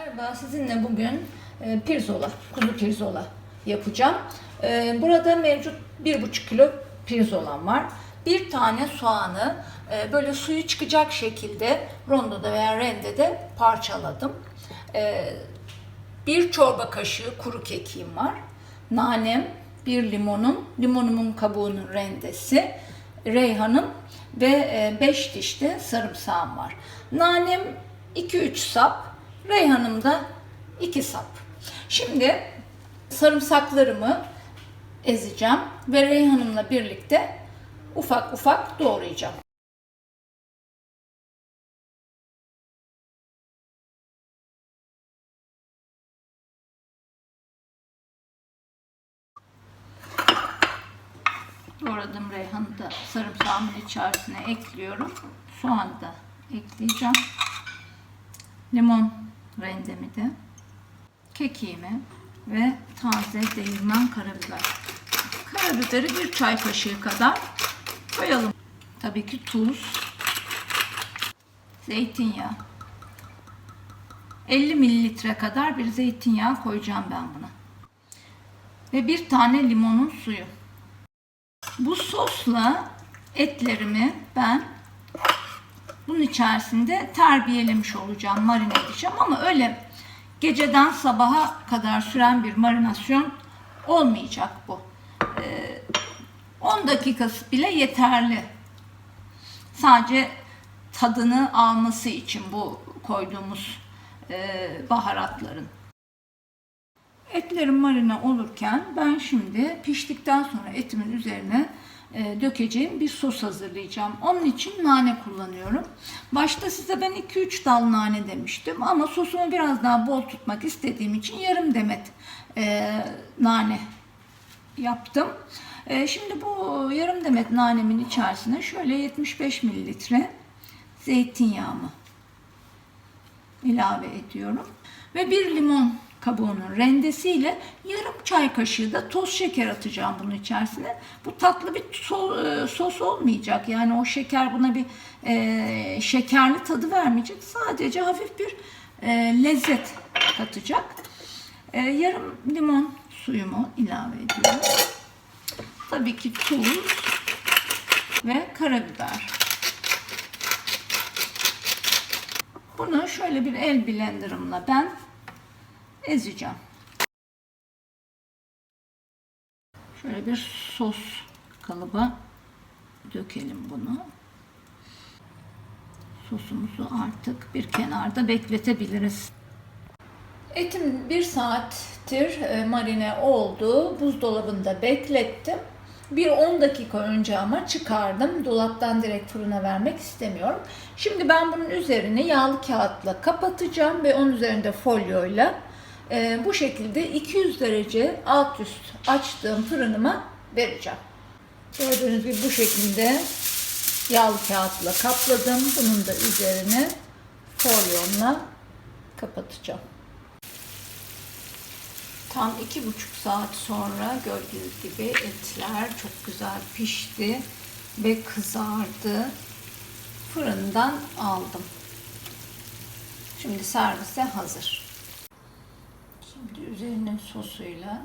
Merhaba, sizinle bugün e, pirzola, kuzu pirzola yapacağım. E, burada mevcut 1,5 kilo pirzolam var. Bir tane soğanı e, böyle suyu çıkacak şekilde rondoda veya rendede parçaladım. Bir çorba kaşığı kuru kekiğim var. Nanem, bir limonum, limonumun kabuğunun rendesi, reyhanım ve 5 diş de sarımsağım var. Nanem 2-3 sap, reyhanım da 2 sap. Şimdi sarımsaklarımı ezeceğim ve reyhanımla birlikte ufak ufak doğrayacağım. Doğradım reyhanı da sarımsağımın içerisine ekliyorum. Soğanı da ekleyeceğim. Limon rendemi de. Kekiğimi ve taze değirmen karabiber. Karabiberi bir çay kaşığı kadar koyalım. Tabii ki tuz. Zeytinyağı. 50 mililitre kadar bir zeytinyağı koyacağım ben buna. Ve bir tane limonun suyu. Bu sosla etlerimi ben bunun içerisinde terbiyelemiş olacağım, marine edeceğim ama öyle geceden sabaha kadar süren bir marinasyon olmayacak bu. Ee, 10 dakikası bile yeterli. Sadece tadını alması için bu koyduğumuz e, baharatların. Etlerim marine olurken ben şimdi piştikten sonra etimin üzerine e, dökeceğim bir sos hazırlayacağım. Onun için nane kullanıyorum. Başta size ben 2-3 dal nane demiştim ama sosumu biraz daha bol tutmak istediğim için yarım demet e, nane yaptım. E, şimdi bu yarım demet nanemin içerisine şöyle 75 mililitre zeytinyağımı ilave ediyorum. Ve bir limon kabuğunun rendesiyle yarım çay kaşığı da toz şeker atacağım bunun içerisine. Bu tatlı bir e, sos olmayacak. Yani o şeker buna bir e, şekerli tadı vermeyecek. Sadece hafif bir e, lezzet katacak. E, yarım limon suyumu ilave ediyorum. Tabii ki tuz ve karabiber. Bunu şöyle bir el blenderımla ben ezeceğim. Şöyle bir sos kalıba dökelim bunu. Sosumuzu artık bir kenarda bekletebiliriz. Etim bir saattir e, marine oldu. Buzdolabında beklettim. Bir 10 dakika önce ama çıkardım. Dolaptan direkt fırına vermek istemiyorum. Şimdi ben bunun üzerini yağlı kağıtla kapatacağım ve onun üzerinde folyoyla e, bu şekilde 200 derece alt üst açtığım fırınıma vereceğim. Gördüğünüz gibi bu şekilde yağlı kağıtla kapladım. Bunun da üzerine folyomla kapatacağım. Tam iki buçuk saat sonra gördüğünüz gibi etler çok güzel pişti ve kızardı. Fırından aldım. Şimdi servise hazır. Şimdi üzerine sosuyla